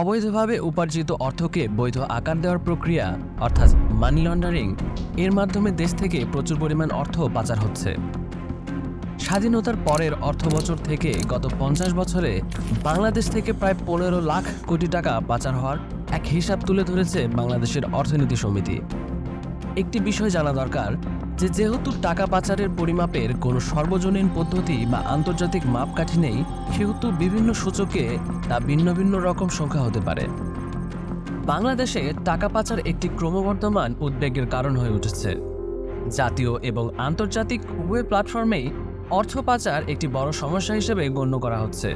অবৈধভাবে উপার্জিত অর্থকে বৈধ আকার দেওয়ার প্রক্রিয়া, অর্থাৎ মানি লন্ডারিং এর মাধ্যমে দেশ থেকে প্রচুর পরিমাণ অর্থ পাচার হচ্ছে। স্বাধীনতার পরের অর্থবছর থেকে গত পঞ্চাশ বছরে বাংলাদেশ থেকে প্রায় পনেরো লাখ কোটি টাকা পাচার হওয়ার এক হিসাব তুলে ধরেছে বাংলাদেশের অর্থনীতি সমিতি। একটি বিষয় জানা দরকার যে যেহেতু টাকা পাচারের পরিমাপের কোনো সর্বজনীন পদ্ধতি বা আন্তর্জাতিক মাপকাঠি নেই, সেহেতু বিভিন্ন সূচকে তা ভিন্ন ভিন্ন রকম সংখ্যা হতে পারে। বাংলাদেশে টাকা পাচার একটি ক্রমবর্ধমান উদ্বেগের কারণ হয়ে উঠেছে। জাতীয় এবং আন্তর্জাতিক উভয় প্ল্যাটফর্মেই অর্থ পাচার একটি বড় সমস্যা হিসেবে গণ্য করা হচ্ছে।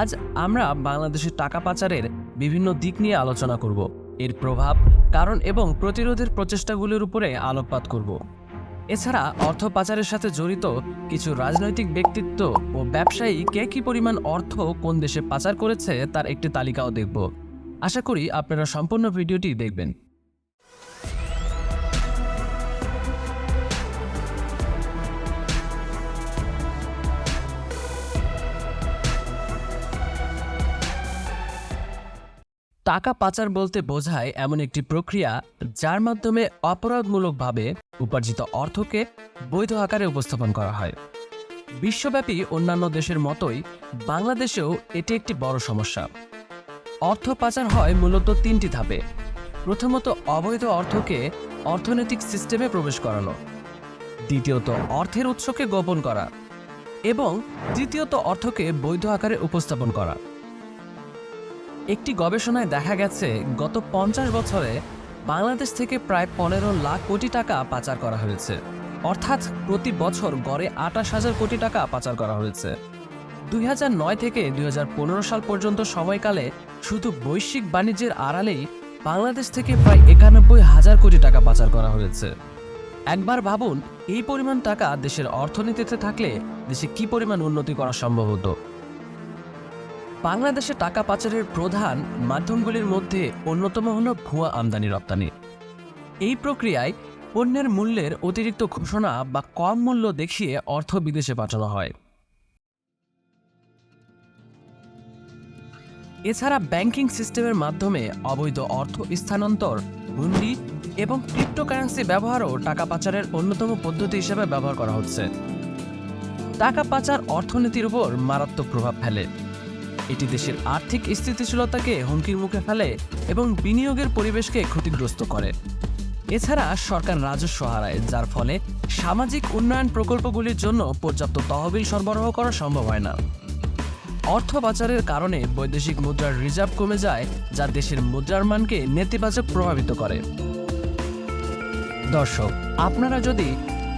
আজ আমরা বাংলাদেশের টাকা পাচারের বিভিন্ন দিক নিয়ে আলোচনা করব। এর প্রভাব, কারণ এবং প্রতিরোধের প্রচেষ্টাগুলির উপরে আলোকপাত করব। এছাড়া অর্থ পাচারের সাথে জড়িত কিছু রাজনৈতিক ব্যক্তিত্ব ও ব্যবসায়ী কে কী পরিমাণ অর্থ কোন দেশে পাচার করেছে তার একটি তালিকাও দেখব। আশা করি আপনারা সম্পূর্ণ ভিডিওটি দেখবেন। টাকা পাচার বলতে বোঝায় এমন একটি প্রক্রিয়া যার মাধ্যমে অপরাধমূলকভাবে উপার্জিত অর্থকে বৈধ আকারে উপস্থাপন করা হয়। বিশ্বব্যাপী অন্যান্য দেশের মতোই বাংলাদেশেও এটি একটি বড় সমস্যা। অর্থ পাচার হয় মূলত তিনটি ধাপে। প্রথমত, অবৈধ অর্থকে অর্থনৈতিক সিস্টেমে প্রবেশ করানো। দ্বিতীয়ত, অর্থের উৎসকে গোপন করা। এবং তৃতীয়ত, অর্থকে বৈধ আকারে উপস্থাপন করা। একটি গবেষণায় দেখা গেছে, গত পঞ্চাশ বছরে বাংলাদেশ থেকে প্রায় পনেরো লাখ কোটি টাকা পাচার করা হয়েছে। অর্থাৎ প্রতি বছর গড়ে আটাশ হাজার কোটি টাকা পাচার করা হয়েছে। দুই নয় থেকে দুই হাজার পনেরো সাল পর্যন্ত সময়কালে শুধু বৈশ্বিক বাণিজ্যের আড়ালেই বাংলাদেশ থেকে প্রায় একানব্বই হাজার কোটি টাকা পাচার করা হয়েছে। একবার ভাবুন, এই পরিমাণ টাকা দেশের অর্থনীতিতে থাকলে দেশে কি পরিমাণ উন্নতি করা সম্ভব হতো? বাংলাদেশে টাকা পাচারের প্রধান মাধ্যমগুলির মধ্যে অন্যতম হল ভুয়া আমদানি রপ্তানি। এই প্রক্রিয়ায় পণ্যের মূল্যের অতিরিক্ত ঘোষণা বা কম মূল্য দেখিয়ে অর্থ বিদেশে পাঠানো হয়। এছাড়া ব্যাংকিং সিস্টেমের মাধ্যমে অবৈধ অর্থ স্থানান্তর, হুন্ডি এবং ক্রিপ্টোকারেন্সি ব্যবহারও টাকা পাচারের অন্যতম পদ্ধতি হিসেবে ব্যবহার করা হচ্ছে। টাকা পাচার অর্থনীতির উপর মারাত্মক প্রভাব ফেলে। এটি দেশের আর্থিক স্থিতিশীলতাকে হুমকির মুখে ফেলে এবং বিনিয়োগের পরিবেশকে ক্ষতিগ্রস্ত করে। এছাড়া সরকার রাজস্ব হারায়, যার ফলে সামাজিক উন্নয়ন প্রকল্পগুলির জন্য পর্যাপ্ত তহবিল সরবরাহ করা সম্ভব হয় না। অর্থ পাচারের কারণে বৈদেশিক মুদ্রার রিজার্ভ কমে যায়, যা দেশের মুদ্রার মানকে নেতিবাচক প্রভাবিত করে। দর্শক, আপনারা যদি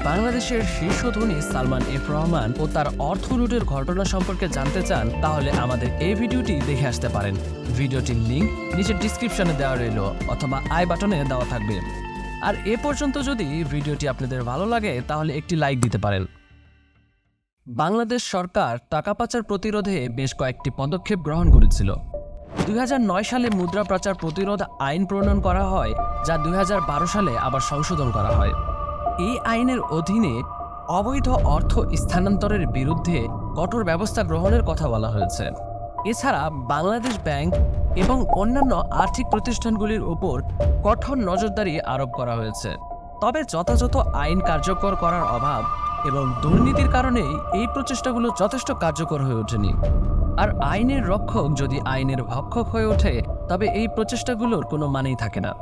বাংলাদেশের শীর্ষ ধনী সালমান এফ রহমান ও তার অর্থ লুটের ঘটনা সম্পর্কে জানতে চান, তাহলে আমাদের এই ভিডিওটি দেখে আসতে পারেন। ভিডিওটির লিংক নিচের ডিসক্রিপশনে দেওয়া রইল অথবা আই বাটনে দেওয়া থাকবে। আর এ পর্যন্ত যদি ভিডিওটি আপনাদের ভালো লাগে, তাহলে একটি লাইক দিতে পারেন। বাংলাদেশ সরকার টাকা পাচার প্রতিরোধে বেশ কয়েকটি পদক্ষেপ গ্রহণ করেছিল। দুই হাজার নয় সালে মুদ্রা পাচার প্রতিরোধ আইন প্রণয়ন করা হয়, যা দুই হাজার বারো সালে আবার সংশোধন করা হয়। এই আইনের অধীনে অবৈধ অর্থ স্থানান্তরের বিরুদ্ধে কঠোর ব্যবস্থা গ্রহণের কথা বলা হয়েছে। এছাড়া বাংলাদেশ ব্যাংক এবং অন্যান্য আর্থিক প্রতিষ্ঠানগুলির উপর কঠোর নজরদারি আরোপ করা হয়েছে। তবে যথাযথ আইন কার্যকর করার অভাব এবং দুর্নীতির কারণেই এই প্রচেষ্টাগুলো যথেষ্ট কার্যকর হয়ে ওঠেনি। আর আইনের রক্ষক যদি আইনের ভক্ষক হয়ে ওঠে, তবে এই প্রচেষ্টাগুলোর কোনো মানেই থাকে না।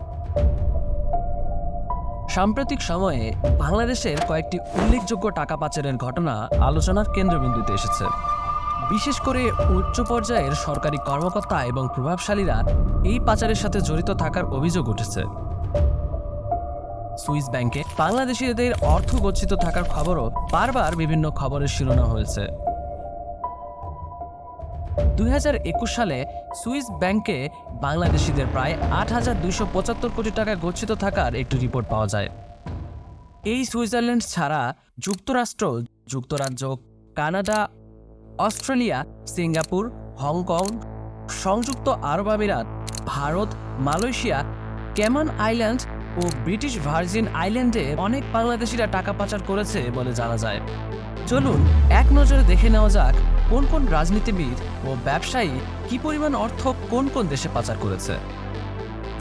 সাম্প্রতিক সময়ে বাংলাদেশের কয়েকটি উল্লেখযোগ্য টাকা পাচারের ঘটনা আলোচনার কেন্দ্রবিন্দুতে এসেছে। বিশেষ করে উচ্চ পর্যায়ের সরকারি কর্মকর্তা এবং প্রভাবশালীরা এই পাচারের সাথে জড়িত থাকার অভিযোগ উঠেছে। সুইস ব্যাংকে বাংলাদেশিদের অর্থ গচ্ছিত থাকার খবরও বারবার বিভিন্ন খবরের শিরোনাম হয়েছে। দুই হাজার একুশ সালে সুইস ব্যাংকে বাংলাদেশিদের প্রায় আট হাজার দুইশো পঁচাত্তর কোটি টাকা গচ্ছিত থাকার একটি রিপোর্ট পাওয়া যায়। এই সুইজারল্যান্ড ছাড়া যুক্তরাষ্ট্র, যুক্তরাজ্য, কানাডা, অস্ট্রেলিয়া, সিঙ্গাপুর, হংকং, সংযুক্ত আরব আমিরাত, ভারত, মালয়েশিয়া, ক্যামন আইল্যান্ড ও ব্রিটিশ ভার্জিন আইল্যান্ডে অনেক বাংলাদেশিরা টাকা পাচার করেছে বলে জানা যায়। চলুন, এক নজরে দেখে নেওয়া যাক কোন কোন রাজনীতিবিদ ও ব্যবসায়ী কি পরিমাণ অর্থ কোন কোন দেশে পাচার করেছে।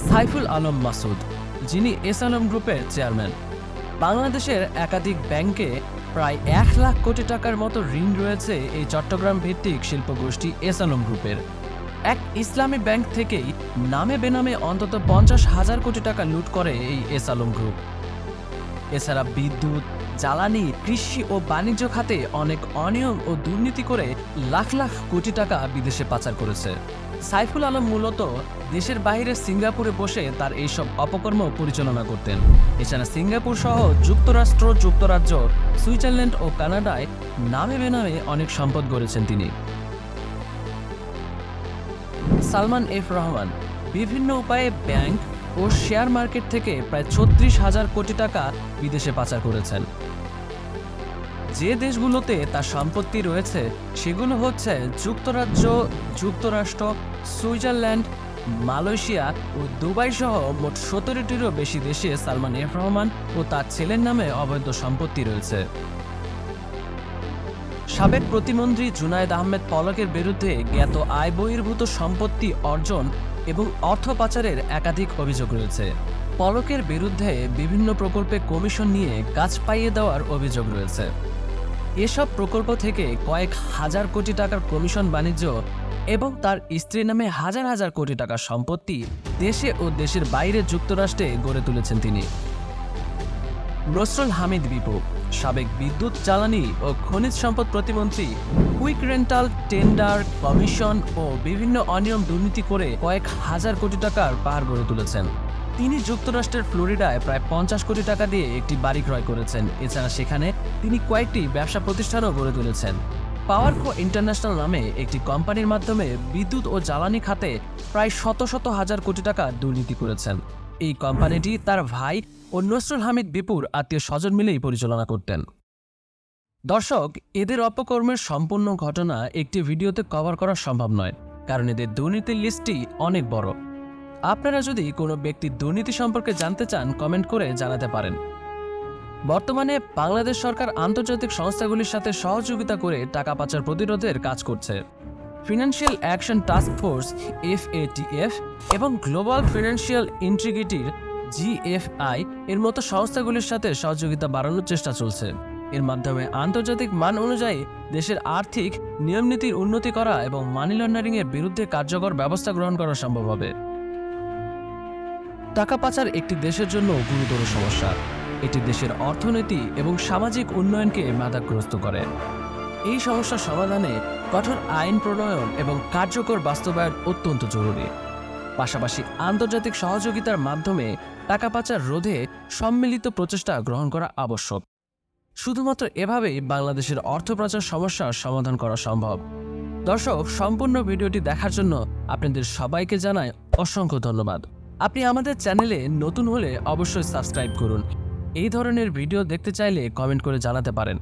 সাইফুল আলম মাসুদ, যিনি এস আলম গ্রুপের চেয়ারম্যান। বাংলাদেশের একাধিক ব্যাংকে প্রায় এক লাখ কোটি টাকার মতো ঋণ রয়েছে এই চট্টগ্রাম ভিত্তিক শিল্পগোষ্ঠী এস আলম গ্রুপের। এক ইসলামী ব্যাংক থেকেই নামে বেনামে অন্তত পঞ্চাশ হাজার কোটি টাকা লুট করে এই এস আলম গ্রুপ। এছাড়া বিদ্যুৎ জ্বালানি, কৃষি ও বাণিজ্য খাতে অনেক অনিয়ম ও দুর্নীতি করে লাখ লাখ কোটি টাকা বিদেশে পাচার করেছে। সাইফুল আলম মূলত দেশের বাইরে সিঙ্গাপুরে বসে তার এইসব অপকর্ম পরিচালনা করতেন। এছাড়া সিঙ্গাপুর সহ যুক্তরাষ্ট্র, যুক্তরাজ্য, সুইজারল্যান্ড ও কানাডায় নামে বেনামে অনেক সম্পদ গড়েছেন তিনি। সালমান এফ রহমান, বিভিন্ন উপায়ে ব্যাংক ও শেয়ার মার্কেট থেকে প্রায় ছত্রিশ হাজার কোটি টাকা বিদেশে পাচার করেছেন। যে দেশগুলোতে তার সম্পত্তি রয়েছে, সেগুলো হচ্ছে যুক্তরাজ্য, যুক্তরাষ্ট্র, সুইজারল্যান্ড, মালয়েশিয়া ও দুবাই সহ মোট সতেরোটিরও বেশি দেশে সালমান এফ রহমান ও তার ছেলের নামে অবৈধ সম্পত্তি রয়েছে। সাবেক প্রতিমন্ত্রী জুনায়েদ আহমেদ পলকের বিরুদ্ধে জ্ঞাত আয় বহির্ভূত সম্পত্তি অর্জন এবং অর্থ পাচারের একাধিক অভিযোগ রয়েছে। পলকের বিরুদ্ধে বিভিন্ন প্রকল্পে কমিশন নিয়ে কাজ পাইয়ে দেওয়ার অভিযোগ রয়েছে। এসব প্রকল্প থেকে কয়েক হাজার কোটি টাকার কমিশন বাণিজ্য এবং তার স্ত্রীর নামে হাজার হাজার কোটি টাকার সম্পত্তি দেশে ও দেশের বাইরে যুক্তরাষ্ট্রে গড়ে তুলেছেন তিনি। নসরুল হামিদ বিপু সাবেক বিদ্যুৎ জ্বালানি ও খনিজ সম্পদ প্রতিমন্ত্রী, কুইক রেন্টাল, টেন্ডার কমিশন ও বিভিন্ন অনিয়ম দুর্নীতি করে কয়েক হাজার কোটি টাকার পাহাড় গড়ে তুলেছেন। তিনি যুক্তরাষ্ট্রের ফ্লোরিডায় প্রায় পঞ্চাশ কোটি টাকা দিয়ে একটি বাড়ি ক্রয় করেছেন। এছাড়া সেখানে তিনি কয়েকটি ব্যবসা প্রতিষ্ঠানও গড়ে তুলেছেন। পাওয়ারকো ইন্টারন্যাশনাল নামে একটি কোম্পানির মাধ্যমে বিদ্যুৎ ও জ্বালানি খাতে প্রায় শত শত হাজার কোটি টাকা দুর্নীতি করেছেন। এই কোম্পানিটি তার ভাই ও নসরুল হামিদ বিপুর আত্মীয় স্বজন মিলেই পরিচালনা করতেন। দর্শক, এদের অপকর্মের সম্পূর্ণ ঘটনা একটি ভিডিওতে কভার করা সম্ভব নয়, কারণ এদের দুর্নীতির লিস্টটি অনেক বড়। আপনারা যদি কোনো ব্যক্তির দুর্নীতি সম্পর্কে জানতে চান, কমেন্ট করে জানাতে পারেন। বর্তমানে বাংলাদেশ সরকার আন্তর্জাতিক সংস্থাগুলির সাথে সহযোগিতা করে টাকা পাচার প্রতিরোধের কাজ করছে। Financial action task force FATF এবং গ্লোবাল ফিনান্সিয়াল ইন্টিগ্রিটির জিএফআই এর মতো সংস্থাগুলির সাথে সহযোগিতা বাড়ানোর চেষ্টা চলছে। এর মাধ্যমে আন্তর্জাতিক মান অনুযায়ী দেশের আর্থিক, নিয়মনীতির উন্নতি করা এবং মানি লন্ডারিং এর বিরুদ্ধে কার্যকর ব্যবস্থা গ্রহণ করা সম্ভব হবে। টাকা পাচার একটি দেশের জন্য গুরুতর সমস্যা। এটি দেশের অর্থনীতি এবং সামাজিক উন্নয়নকে বাধাগ্রস্ত করে। এই সমস্যার সমাধানে কঠোর আইন প্রণয়ন এবং কার্যকর বাস্তবায়ন অত্যন্ত জরুরি। পাশাপাশি আন্তর্জাতিক সহযোগিতার মাধ্যমে টাকা পাচার রোধে সম্মিলিত প্রচেষ্টা গ্রহণ করা আবশ্যক। শুধুমাত্র এভাবেই বাংলাদেশের অর্থ পাচার সমস্যার সমাধান করা সম্ভব। দর্শক, সম্পূর্ণ ভিডিওটি দেখার জন্য আপনাদের সবাইকে জানাই অসংখ্য ধন্যবাদ। আপনি আমাদের চ্যানেলে নতুন হলে অবশ্যই সাবস্ক্রাইব করুন। এই ধরনের ভিডিও দেখতে চাইলে কমেন্ট করে জানাতে পারেন।